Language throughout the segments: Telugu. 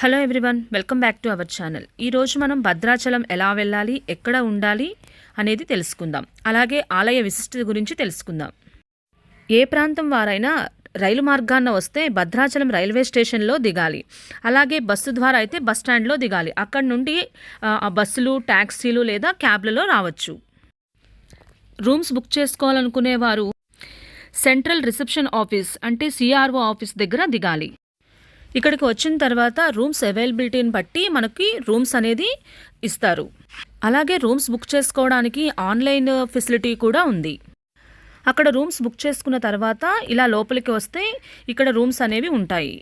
Hello everyone welcome back to our channel. ఈరోజు మనం భద్రాచలం ఎలా వెళ్ళాలి ఎక్కడ ఉండాలి అనేది తెలుసుకుందాం. అలాగే ఆలయ విశిష్టత గురించి తెలుసుకుందాం. ఏ ప్రాంతం వారైనా రైలు మార్గాన్న వస్తే భద్రాచలం రైల్వే స్టేషన్లో దిగాలి. అలాగే బస్సు ద్వారా అయితే బస్ స్టాండ్లో దిగాలి. అక్కడ నుండి ఆ బస్సులు ట్యాక్సీలు లేదా క్యాబ్లలో రావచ్చు. రూమ్స్ బుక్ చేసుకోవాలనుకునేవారు సెంట్రల్ రిసెప్షన్ ఆఫీస్ అంటే సిఆర్ఓ ఆఫీస్ దగ్గర దిగాలి. ఇక్కడికి వచ్చిన తర్వాత రూమ్స్ అవైలబిలిటీని బట్టి మనకి రూమ్స్ అనేది ఇస్తారు. అలాగే రూమ్స్ బుక్ చేసుకోవడానికి ఆన్లైన్ ఫెసిలిటీ కూడా ఉంది. అక్కడ రూమ్స్ బుక్ చేసుకున్న తర్వాత ఇలా లోపలికి వస్తే ఇక్కడ రూమ్స్ అనేవి ఉంటాయి.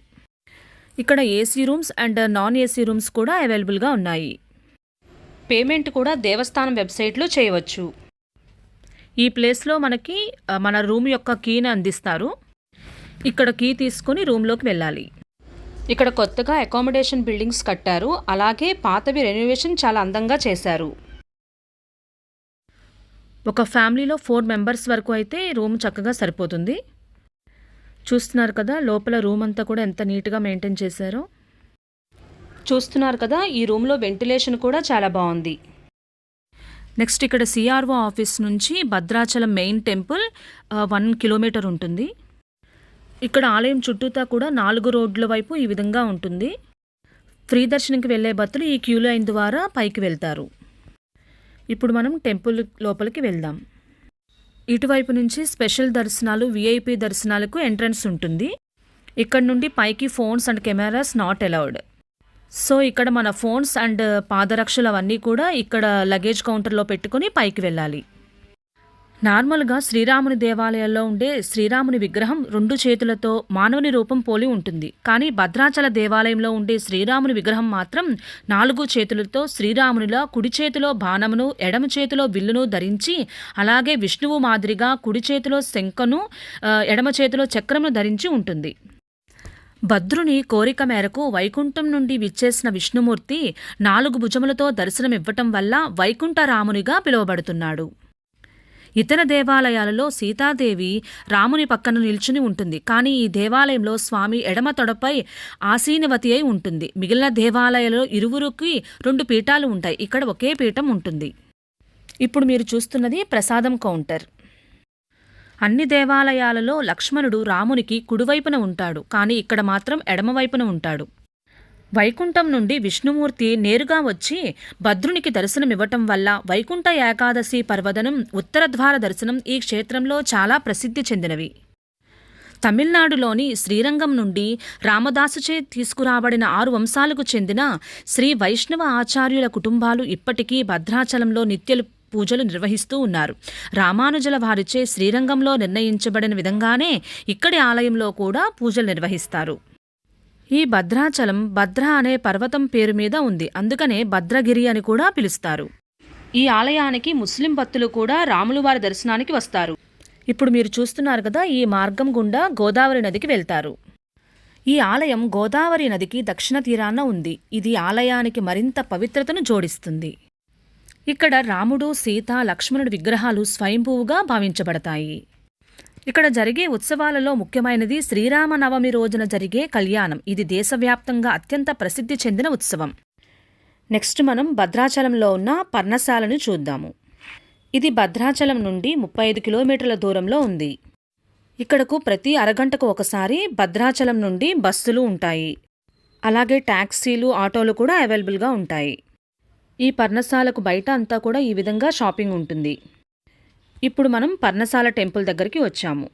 ఇక్కడ AC rooms and non AC rooms కూడా అవైలబుల్గా ఉన్నాయి. పేమెంట్ కూడా దేవస్థానం వెబ్సైట్లో చేయవచ్చు. ఈ ప్లేస్లో మనకి మన రూమ్ యొక్క కీని అందిస్తారు. ఇక్కడ కీ తీసుకొని రూమ్లోకి వెళ్ళాలి. ఇక్కడ కొత్తగా అకామిడేషన్ బిల్డింగ్స్ కట్టారు. అలాగే పాతవి రెనోవేషన్ చాలా అందంగా చేశారు. ఒక ఫ్యామిలీలో ఫోర్ మెంబర్స్ వరకు అయితే రూమ్ చక్కగా సరిపోతుంది. చూస్తున్నారు కదా లోపల రూమ్ అంతా కూడా ఎంత నీట్గా మెయింటైన్ చేశారో. చూస్తున్నారు కదా ఈ రూమ్లో వెంటిలేషన్ కూడా చాలా బాగుంది. నెక్స్ట్ ఇక్కడ సిఆర్ఓ ఆఫీస్ నుంచి Bhadrachalam main temple one kilometre ఉంటుంది. ఇక్కడ ఆలయం చుట్టూతా కూడా నాలుగు రోడ్ల వైపు ఈ విధంగా ఉంటుంది. ఫ్రీ దర్శనంకి వెళ్ళే భక్తులు ఈ క్యూ లైన్ ద్వారా పైకి వెళ్తారు. ఇప్పుడు మనం టెంపుల్ లోపలికి వెళ్దాం. ఇటువైపు నుంచి స్పెషల్ దర్శనాలు విఐపి దర్శనాలకు ఎంట్రన్స్ ఉంటుంది. ఇక్కడ నుండి పైకి phones and cameras not allowed. So ఇక్కడ మన ఫోన్స్ అండ్ పాదరక్షలు అవన్నీ కూడా ఇక్కడ లగేజ్ కౌంటర్లో పెట్టుకొని పైకి వెళ్ళాలి. నార్మల్గా శ్రీరాముని దేవాలయాల్లో ఉండే శ్రీరాముని విగ్రహం రెండు చేతులతో మానవుని రూపం పోలి ఉంటుంది. కానీ భద్రాచల దేవాలయంలో ఉండే శ్రీరాముని విగ్రహం మాత్రం నాలుగు చేతులతో శ్రీరామునిలా కుడి చేతిలో బాణమును ఎడమ చేతిలో విల్లును ధరించి అలాగే విష్ణువు మాదిరిగా కుడి చేతిలో శంఖను ఎడమ చేతిలో చక్రమును ధరించి ఉంటుంది. భద్రుని కోరిక మేరకు వైకుంఠం నుండి విచ్చేసిన విష్ణుమూర్తి నాలుగు భుజములతో దర్శనమివ్వటం వల్ల వైకుంఠరామునిగా పిలువబడుతున్నాడు. ఇతర దేవాలయాలలో సీతాదేవి రాముని పక్కన నిల్చుని ఉంటుంది. కానీ ఈ దేవాలయంలో స్వామి ఎడమ తొడపై ఆసీనవతి అయి ఉంటుంది. మిగిలిన దేవాలయాలలో ఇరువురికి రెండు పీఠాలు ఉంటాయి. ఇక్కడ ఒకే పీఠం ఉంటుంది. ఇప్పుడు మీరు చూస్తున్నది ప్రసాదం కౌంటర్. అన్ని దేవాలయాలలో లక్ష్మణుడు రామునికి కుడివైపున ఉంటాడు. కానీ ఇక్కడ మాత్రం ఎడమవైపున ఉంటాడు. వైకుంఠం నుండి విష్ణుమూర్తి నేరుగా వచ్చి భద్రునికి దర్శనమివ్వటం వల్ల వైకుంఠ ఏకాదశి పర్వదనం ఉత్తరద్వార దర్శనం ఈ క్షేత్రంలో చాలా ప్రసిద్ధి చెందినవి. తమిళనాడులోని శ్రీరంగం నుండి రామదాసుచే తీసుకురాబడిన ఆరు వంశాలకు చెందిన శ్రీ వైష్ణవ ఆచార్యుల కుటుంబాలు ఇప్పటికీ భద్రాచలంలో నిత్యలు పూజలు నిర్వహిస్తూ ఉన్నారు. రామానుజుల వారిచే శ్రీరంగంలో నిర్ణయించబడిన విధంగానే ఇక్కడి ఆలయంలో కూడా పూజలు నిర్వహిస్తారు. ఈ భద్రాచలం భద్ర అనే పర్వతం పేరు మీద ఉంది. అందుకనే భద్రగిరి అని కూడా పిలుస్తారు. ఈ ఆలయానికి ముస్లిం భక్తులు కూడా రాములు వారి దర్శనానికి వస్తారు. ఇప్పుడు మీరు చూస్తున్నారు కదా ఈ మార్గం గుండా గోదావరి నదికి వెళ్తారు. ఈ ఆలయం గోదావరి నదికి దక్షిణ తీరాన ఉంది. ఇది ఆలయానికి మరింత పవిత్రతను జోడిస్తుంది. ఇక్కడ రాముడు సీత లక్ష్మణుడి విగ్రహాలు స్వయంభూవుగా భావించబడతాయి. ఇక్కడ జరిగే ఉత్సవాలలో ముఖ్యమైనది శ్రీరామనవమి రోజున జరిగే కళ్యాణం. ఇది దేశవ్యాప్తంగా అత్యంత ప్రసిద్ధి చెందిన ఉత్సవం. నెక్స్ట్ మనం భద్రాచలంలో ఉన్న పర్ణశాలను చూద్దాము. ఇది భద్రాచలం నుండి ముప్పై ఐదు కిలోమీటర్ల దూరంలో ఉంది. ఇక్కడకు ప్రతి అరగంటకు ఒకసారి భద్రాచలం నుండి బస్సులు ఉంటాయి. అలాగే ట్యాక్సీలు ఆటోలు కూడా అవైలబుల్గా ఉంటాయి. ఈ పర్ణశాలకు బయట అంతా కూడా ఈ విధంగా షాపింగ్ ఉంటుంది. ఇప్పుడు మనం పర్ణశాల టెంపుల్ దగ్గరికి వచ్చాము.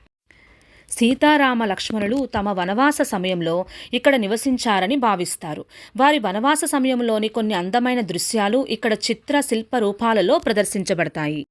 సీతారామ లక్ష్మణులు తమ వనవాస సమయంలో ఇక్కడ నివసించారని భావిస్తారు. వారి వనవాస సమయంలోని కొన్ని అందమైన దృశ్యాలు ఇక్కడ చిత్ర శిల్ప రూపాలలో ప్రదర్శించబడతాయి.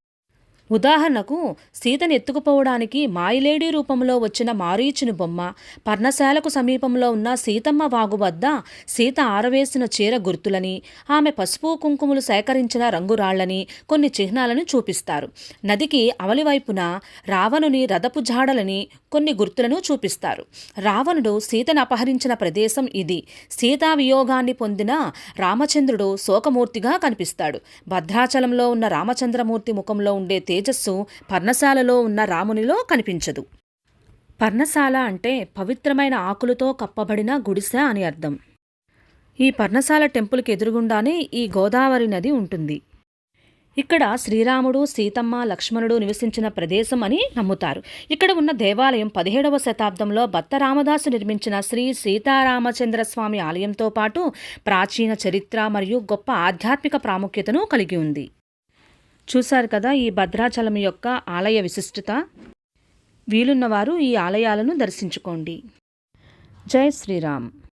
ఉదాహరణకు సీతను ఎత్తుకుపోవడానికి మాయిలేడీ రూపంలో వచ్చిన మారీచుని బొమ్మ పర్ణశాలకు సమీపంలో ఉన్న సీతమ్మ వాగు వద్ద సీత ఆరవేసిన చీర గుర్తులని ఆమె పసుపు కుంకుమలు సేకరించిన రంగురాళ్ళని కొన్ని చిహ్నాలను చూపిస్తారు. నదికి అవలివైపున రావణుని రథపు జాడలని కొన్ని గుర్తులను చూపిస్తారు. రావణుడు సీతను అపహరించిన ప్రదేశం ఇది. సీతా వియోగాన్ని పొందిన రామచంద్రుడు శోకమూర్తిగా కనిపిస్తాడు. భద్రాచలంలో ఉన్న రామచంద్రమూర్తి ముఖంలో ఉండే తేజస్సు పర్ణశాలలో ఉన్న రామునిలో కనిపించదు. పర్ణశాల అంటే పవిత్రమైన ఆకులతో కప్పబడిన గుడిసె అని అర్థం. ఈ పర్ణశాల టెంపుల్కి ఎదురుగుండానే ఈ గోదావరి నది ఉంటుంది. ఇక్కడ శ్రీరాముడు సీతమ్మ లక్ష్మణుడు నివసించిన ప్రదేశం అని నమ్ముతారు. ఇక్కడ ఉన్న దేవాలయం పదిహేడవ శతాబ్దంలో భర్త రామదాసు నిర్మించిన శ్రీ సీతారామచంద్ర స్వామి ఆలయంతో పాటు ప్రాచీన చరిత్ర మరియు గొప్ప ఆధ్యాత్మిక ప్రాముఖ్యతను కలిగి ఉంది. చూశారు కదా ఈ భద్రాచలం యొక్క ఆలయ విశిష్టత? వీలున్నవారు ఈ ఆలయాలను దర్శించుకోండి. జై శ్రీరామ్.